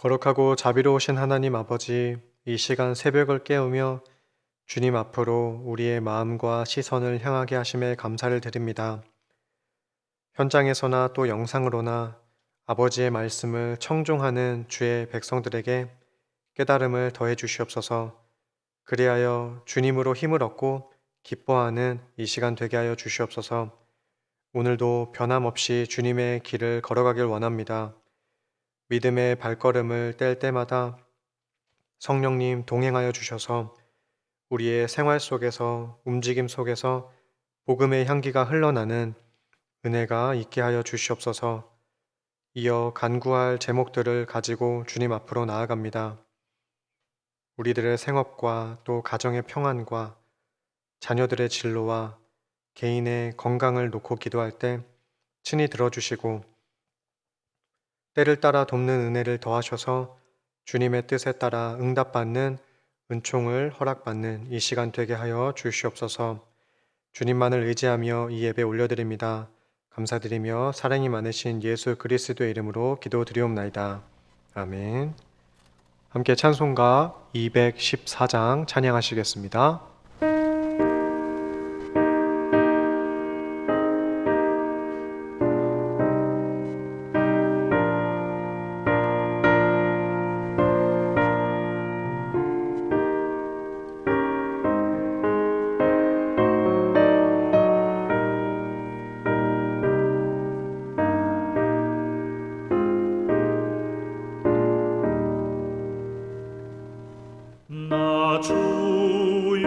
거룩하고 자비로우신 하나님 아버지, 이 시간 새벽을 깨우며 주님 앞으로 우리의 마음과 시선을 향하게 하심에 감사를 드립니다. 현장에서나 또 영상으로나 아버지의 말씀을 청종하는 주의 백성들에게 깨달음을 더해 주시옵소서. 그리하여 주님으로 힘을 얻고 기뻐하는 이 시간 되게 하여 주시옵소서. 오늘도 변함없이 주님의 길을 걸어가길 원합니다. 믿음의 발걸음을 뗄 때마다 성령님 동행하여 주셔서 우리의 생활 속에서 움직임 속에서 복음의 향기가 흘러나는 은혜가 있게 하여 주시옵소서 이어 간구할 제목들을 가지고 주님 앞으로 나아갑니다. 우리들의 생업과 또 가정의 평안과 자녀들의 진로와 개인의 건강을 놓고 기도할 때 친히 들어주시고 때를 따라 돕는 은혜를 더하셔서 주님의 뜻에 따라 응답받는 은총을 허락받는 이 시간 되게 하여 주시옵소서 주님만을 의지하며 이 예배 올려드립니다. 감사드리며 사랑이 많으신 예수 그리스도의 이름으로 기도드리옵나이다. 아멘. 함께 찬송가 214장 찬양하시겠습니다. 나 주의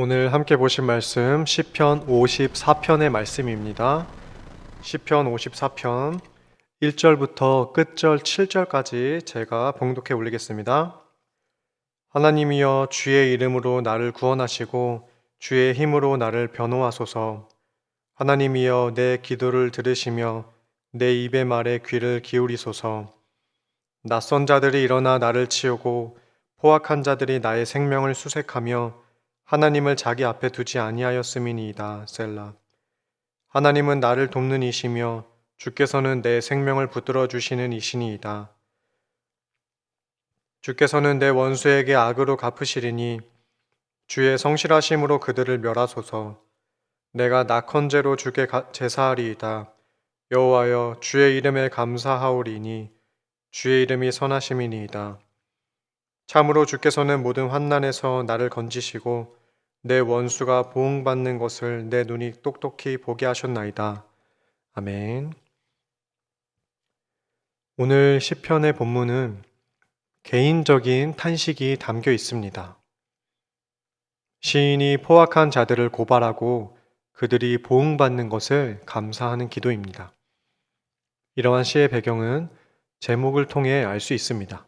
오늘 함께 보신 말씀 시편 54편의 말씀입니다. 시편 54편 1절부터 끝절 7절까지 제가 봉독해 올리겠습니다. 하나님이여 주의 이름으로 나를 구원하시고 주의 힘으로 나를 변호하소서. 하나님이여 내 기도를 들으시며 내 입의 말에 귀를 기울이소서. 낯선 자들이 일어나 나를 치우고 포악한 자들이 나의 생명을 수색하며 하나님을 자기 앞에 두지 아니하였음이니이다. 셀라. 하나님은 나를 돕는 이시며 주께서는 내 생명을 붙들어 주시는 이시니이다. 주께서는 내 원수에게 악으로 갚으시리니 주의 성실하심으로 그들을 멸하소서. 내가 낙헌제로 주께 가- 제사하리이다. 여호와여 주의 이름에 감사하오리니 주의 이름이 선하심이니이다. 참으로 주께서는 모든 환난에서 나를 건지시고 내 원수가 보응받는 것을 내 눈이 똑똑히 보게 하셨나이다. 아멘. 오늘 시편의 본문은 개인적인 탄식이 담겨 있습니다. 시인이 포악한 자들을 고발하고 그들이 보응받는 것을 감사하는 기도입니다. 이러한 시의 배경은 제목을 통해 알 수 있습니다.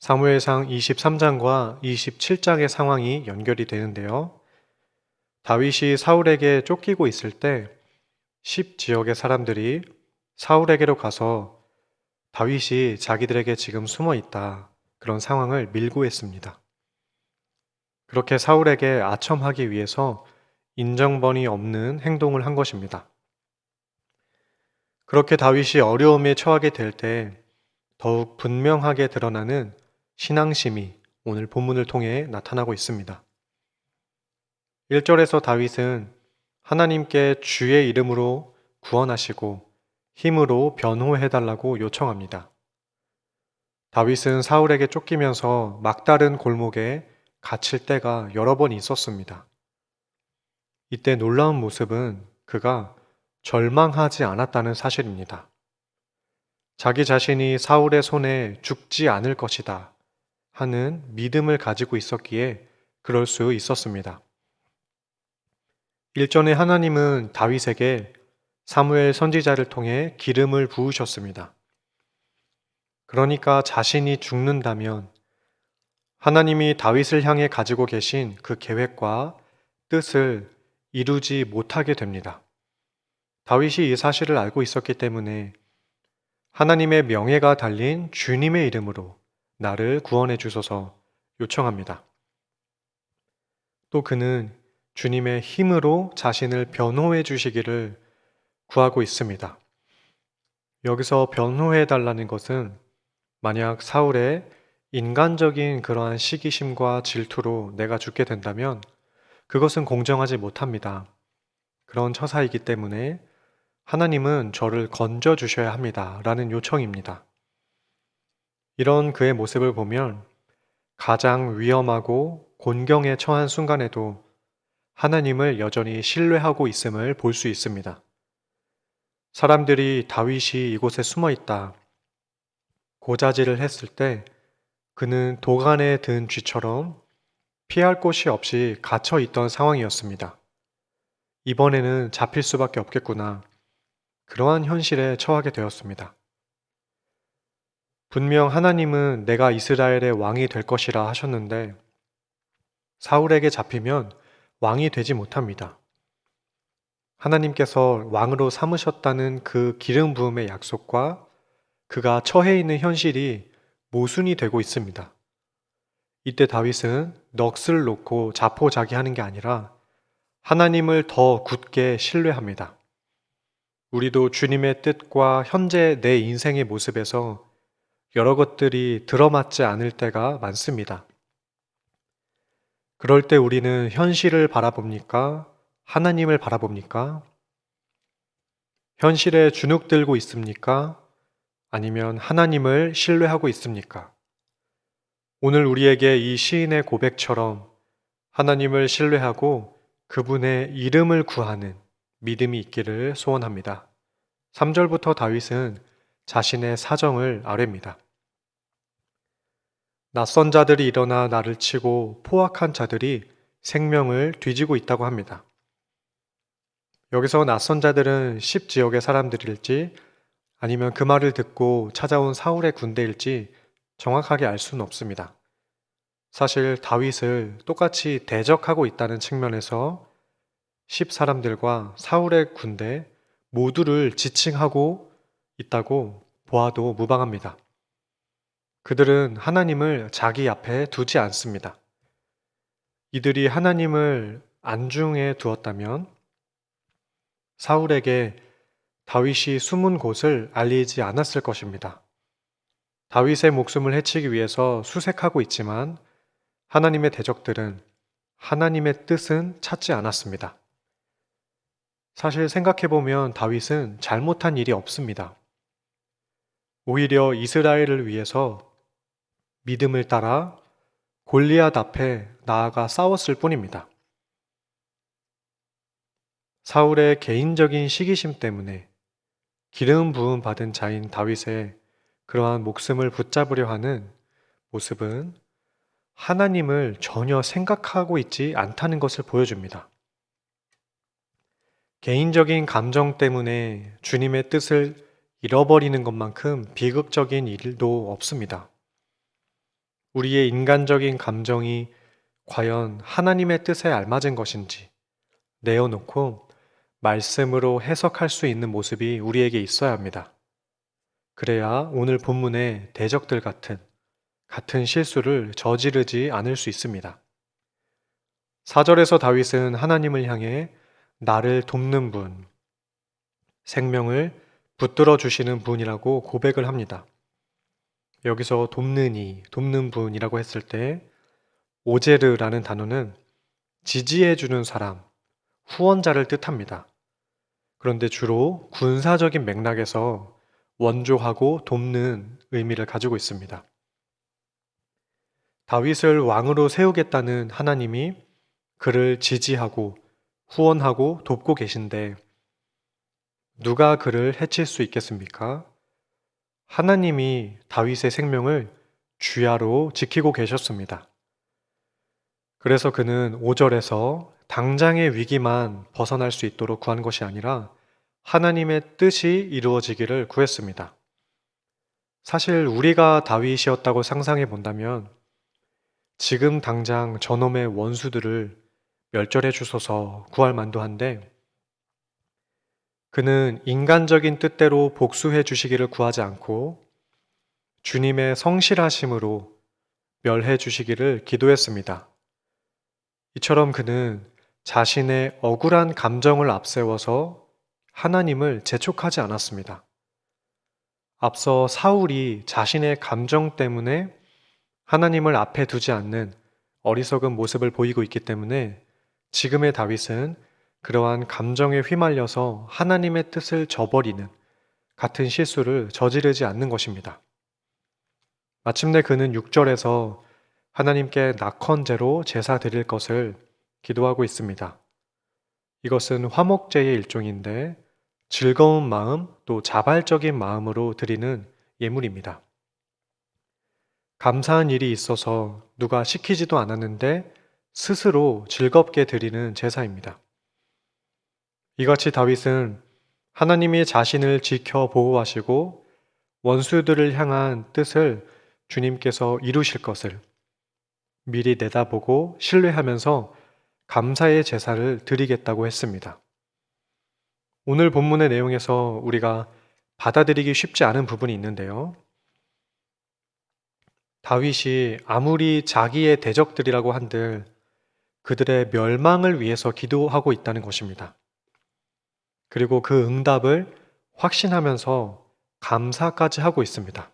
사무엘상 23장과 27장의 상황이 연결이 되는데요. 다윗이 사울에게 쫓기고 있을 때 10 지역의 사람들이 사울에게로 가서 다윗이 자기들에게 지금 숨어 있다. 그런 상황을 밀고 했습니다. 그렇게 사울에게 아첨하기 위해서 인정번이 없는 행동을 한 것입니다. 그렇게 다윗이 어려움에 처하게 될 때 더욱 분명하게 드러나는 신앙심이 오늘 본문을 통해 나타나고 있습니다. 1절에서 다윗은 하나님께 주의 이름으로 구원하시고 힘으로 변호해달라고 요청합니다. 다윗은 사울에게 쫓기면서 막다른 골목에 갇힐 때가 여러 번 있었습니다. 이때 놀라운 모습은 그가 절망하지 않았다는 사실입니다. 자기 자신이 사울의 손에 죽지 않을 것이다 하는 믿음을 가지고 있었기에 그럴 수 있었습니다. 일전에 하나님은 다윗에게 사무엘 선지자를 통해 기름을 부으셨습니다. 그러니까 자신이 죽는다면 하나님이 다윗을 향해 가지고 계신 그 계획과 뜻을 이루지 못하게 됩니다. 다윗이 이 사실을 알고 있었기 때문에 하나님의 명예가 달린 주님의 이름으로 나를 구원해 주소서 요청합니다. 또 그는 주님의 힘으로 자신을 변호해 주시기를 구하고 있습니다. 여기서 변호해 달라는 것은 만약 사울의 인간적인 그러한 시기심과 질투로 내가 죽게 된다면 그것은 공정하지 못합니다. 그런 처사이기 때문에 하나님은 저를 건져 주셔야 합니다. 라는 요청입니다. 이런 그의 모습을 보면 가장 위험하고 곤경에 처한 순간에도 하나님을 여전히 신뢰하고 있음을 볼 수 있습니다. 사람들이 다윗이 이곳에 숨어 있다. 고자질을 했을 때 그는 도간에 든 쥐처럼 피할 곳이 없이 갇혀 있던 상황이었습니다. 이번에는 잡힐 수밖에 없겠구나. 그러한 현실에 처하게 되었습니다. 분명 하나님은 내가 이스라엘의 왕이 될 것이라 하셨는데 사울에게 잡히면 왕이 되지 못합니다. 하나님께서 왕으로 삼으셨다는 그 기름 부음의 약속과 그가 처해 있는 현실이 모순이 되고 있습니다. 이때 다윗은 넋을 놓고 자포자기하는 게 아니라 하나님을 더 굳게 신뢰합니다. 우리도 주님의 뜻과 현재 내 인생의 모습에서 여러 것들이 들어맞지 않을 때가 많습니다. 그럴 때 우리는 현실을 바라봅니까? 하나님을 바라봅니까? 현실에 주눅들고 있습니까? 아니면 하나님을 신뢰하고 있습니까? 오늘 우리에게 이 시인의 고백처럼 하나님을 신뢰하고 그분의 이름을 구하는 믿음이 있기를 소원합니다. 3절부터 다윗은 자신의 사정을 아뢰입니다. 낯선 자들이 일어나 나를 치고 포악한 자들이 생명을 뒤지고 있다고 합니다. 여기서 낯선 자들은 10 지역의 사람들일지 아니면 그 말을 듣고 찾아온 사울의 군대일지 정확하게 알 수는 없습니다. 사실 다윗을 똑같이 대적하고 있다는 측면에서 10 사람들과 사울의 군대 모두를 지칭하고 있다고 보아도 무방합니다. 그들은 하나님을 자기 앞에 두지 않습니다. 이들이 하나님을 안중에 두었다면 사울에게 다윗이 숨은 곳을 알리지 않았을 것입니다. 다윗의 목숨을 해치기 위해서 수색하고 있지만 하나님의 대적들은 하나님의 뜻은 찾지 않았습니다. 사실 생각해보면 다윗은 잘못한 일이 없습니다. 오히려 이스라엘을 위해서 믿음을 따라 골리앗 앞에 나아가 싸웠을 뿐입니다. 사울의 개인적인 시기심 때문에 기름 부음 받은 자인 다윗의 그러한 목숨을 붙잡으려 하는 모습은 하나님을 전혀 생각하고 있지 않다는 것을 보여줍니다. 개인적인 감정 때문에 주님의 뜻을 잃어버리는 것만큼 비극적인 일도 없습니다. 우리의 인간적인 감정이 과연 하나님의 뜻에 알맞은 것인지 내어놓고 말씀으로 해석할 수 있는 모습이 우리에게 있어야 합니다. 그래야 오늘 본문의 대적들 같은 같은 실수를 저지르지 않을 수 있습니다. 4절에서 다윗은 하나님을 향해 나를 돕는 분, 생명을 붙들어 주시는 분이라고 고백을 합니다. 여기서 돕는 이, 돕는 분이라고 했을 때 오제르라는 단어는 지지해 주는 사람, 후원자를 뜻합니다. 그런데 주로 군사적인 맥락에서 원조하고 돕는 의미를 가지고 있습니다. 다윗을 왕으로 세우겠다는 하나님이 그를 지지하고 후원하고 돕고 계신데 누가 그를 해칠 수 있겠습니까? 하나님이 다윗의 생명을 주야로 지키고 계셨습니다. 그래서 그는 5절에서 당장의 위기만 벗어날 수 있도록 구한 것이 아니라 하나님의 뜻이 이루어지기를 구했습니다. 사실 우리가 다윗이었다고 상상해 본다면 지금 당장 저놈의 원수들을 멸절해 주소서 구할 만도 한데 그는 인간적인 뜻대로 복수해 주시기를 구하지 않고 주님의 성실하심으로 멸해 주시기를 기도했습니다. 이처럼 그는 자신의 억울한 감정을 앞세워서 하나님을 재촉하지 않았습니다. 앞서 사울이 자신의 감정 때문에 하나님을 앞에 두지 않는 어리석은 모습을 보이고 있기 때문에 지금의 다윗은 그러한 감정에 휘말려서 하나님의 뜻을 저버리는 같은 실수를 저지르지 않는 것입니다. 마침내 그는 6절에서 하나님께 낙헌제로 제사 드릴 것을 기도하고 있습니다. 이것은 화목제의 일종인데 즐거운 마음 또 자발적인 마음으로 드리는 예물입니다. 감사한 일이 있어서 누가 시키지도 않았는데 스스로 즐겁게 드리는 제사입니다. 이같이 다윗은 하나님이 자신을 지켜 보호하시고 원수들을 향한 뜻을 주님께서 이루실 것을 미리 내다보고 신뢰하면서 감사의 제사를 드리겠다고 했습니다. 오늘 본문의 내용에서 우리가 받아들이기 쉽지 않은 부분이 있는데요. 다윗이 아무리 자기의 대적들이라고 한들 그들의 멸망을 위해서 기도하고 있다는 것입니다. 그리고 그 응답을 확신하면서 감사까지 하고 있습니다.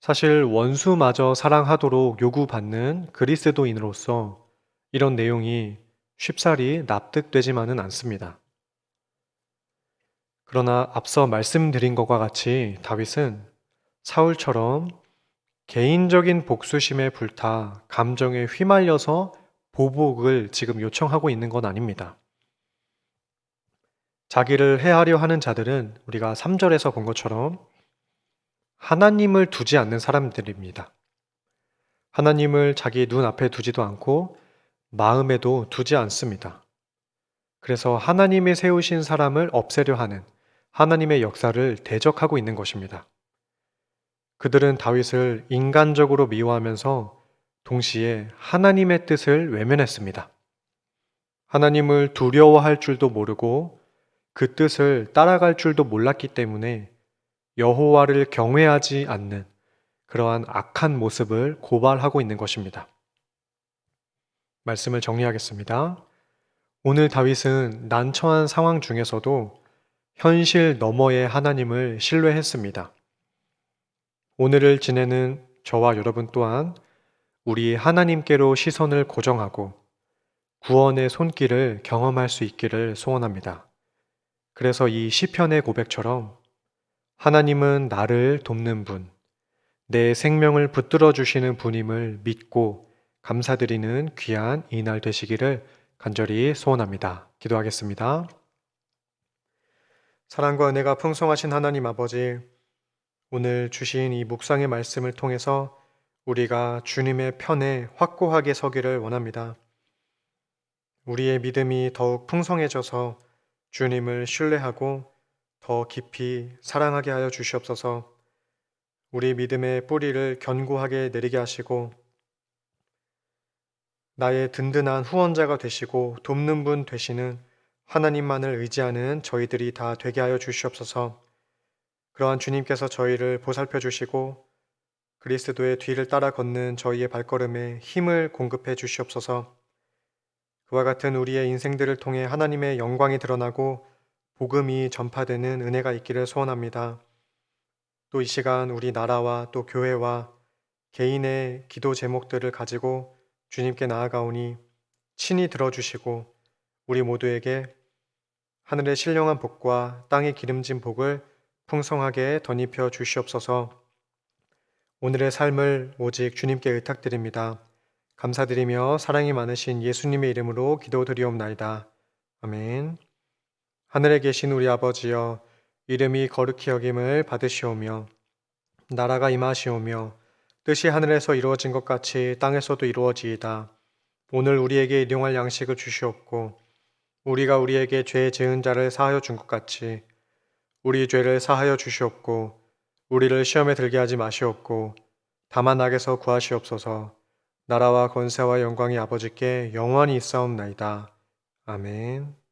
사실 원수마저 사랑하도록 요구받는 그리스도인으로서 이런 내용이 쉽사리 납득되지만은 않습니다. 그러나 앞서 말씀드린 것과 같이 다윗은 사울처럼 개인적인 복수심에 불타 감정에 휘말려서 보복을 지금 요청하고 있는 건 아닙니다. 자기를 해하려 하는 자들은 우리가 3절에서 본 것처럼 하나님을 두지 않는 사람들입니다. 하나님을 자기 눈 앞에 두지도 않고 마음에도 두지 않습니다. 그래서 하나님이 세우신 사람을 없애려 하는 하나님의 역사를 대적하고 있는 것입니다. 그들은 다윗을 인간적으로 미워하면서 동시에 하나님의 뜻을 외면했습니다. 하나님을 두려워할 줄도 모르고 그 뜻을 따라갈 줄도 몰랐기 때문에 여호와를 경외하지 않는 그러한 악한 모습을 고발하고 있는 것입니다. 말씀을 정리하겠습니다. 오늘 다윗은 난처한 상황 중에서도 현실 너머의 하나님을 신뢰했습니다. 오늘을 지내는 저와 여러분 또한 우리 하나님께로 시선을 고정하고 구원의 손길을 경험할 수 있기를 소원합니다. 그래서 이 시편의 고백처럼 하나님은 나를 돕는 분, 내 생명을 붙들어 주시는 분임을 믿고 감사드리는 귀한 이날 되시기를 간절히 소원합니다. 기도하겠습니다. 사랑과 은혜가 풍성하신 하나님 아버지, 오늘 주신 이 묵상의 말씀을 통해서 우리가 주님의 편에 확고하게 서기를 원합니다. 우리의 믿음이 더욱 풍성해져서 주님을 신뢰하고 더 깊이 사랑하게 하여 주시옵소서. 우리 믿음의 뿌리를 견고하게 내리게 하시고 나의 든든한 후원자가 되시고 돕는 분 되시는 하나님만을 의지하는 저희들이 다 되게 하여 주시옵소서. 그러한 주님께서 저희를 보살펴 주시고 그리스도의 뒤를 따라 걷는 저희의 발걸음에 힘을 공급해 주시옵소서 그와 같은 우리의 인생들을 통해 하나님의 영광이 드러나고 복음이 전파되는 은혜가 있기를 소원합니다. 또 이 시간 우리 나라와 또 교회와 개인의 기도 제목들을 가지고 주님께 나아가오니 친히 들어주시고 우리 모두에게 하늘의 신령한 복과 땅의 기름진 복을 풍성하게 덧입혀 주시옵소서 오늘의 삶을 오직 주님께 의탁드립니다. 감사드리며 사랑이 많으신 예수님의 이름으로 기도드리옵나이다. 아멘. 하늘에 계신 우리 아버지여 이름이 거룩히 여김을 받으시오며 나라가 임하시오며 뜻이 하늘에서 이루어진 것 같이 땅에서도 이루어지이다. 오늘 우리에게 일용할 양식을 주시옵고 우리가 우리에게 죄 지은 자를 사하여 준 것 같이 우리 죄를 사하여 주시옵고 우리를 시험에 들게 하지 마시옵고 다만 악에서 구하시옵소서 나라와 권세와 영광이 아버지께 영원히 있사옵나이다. 아멘.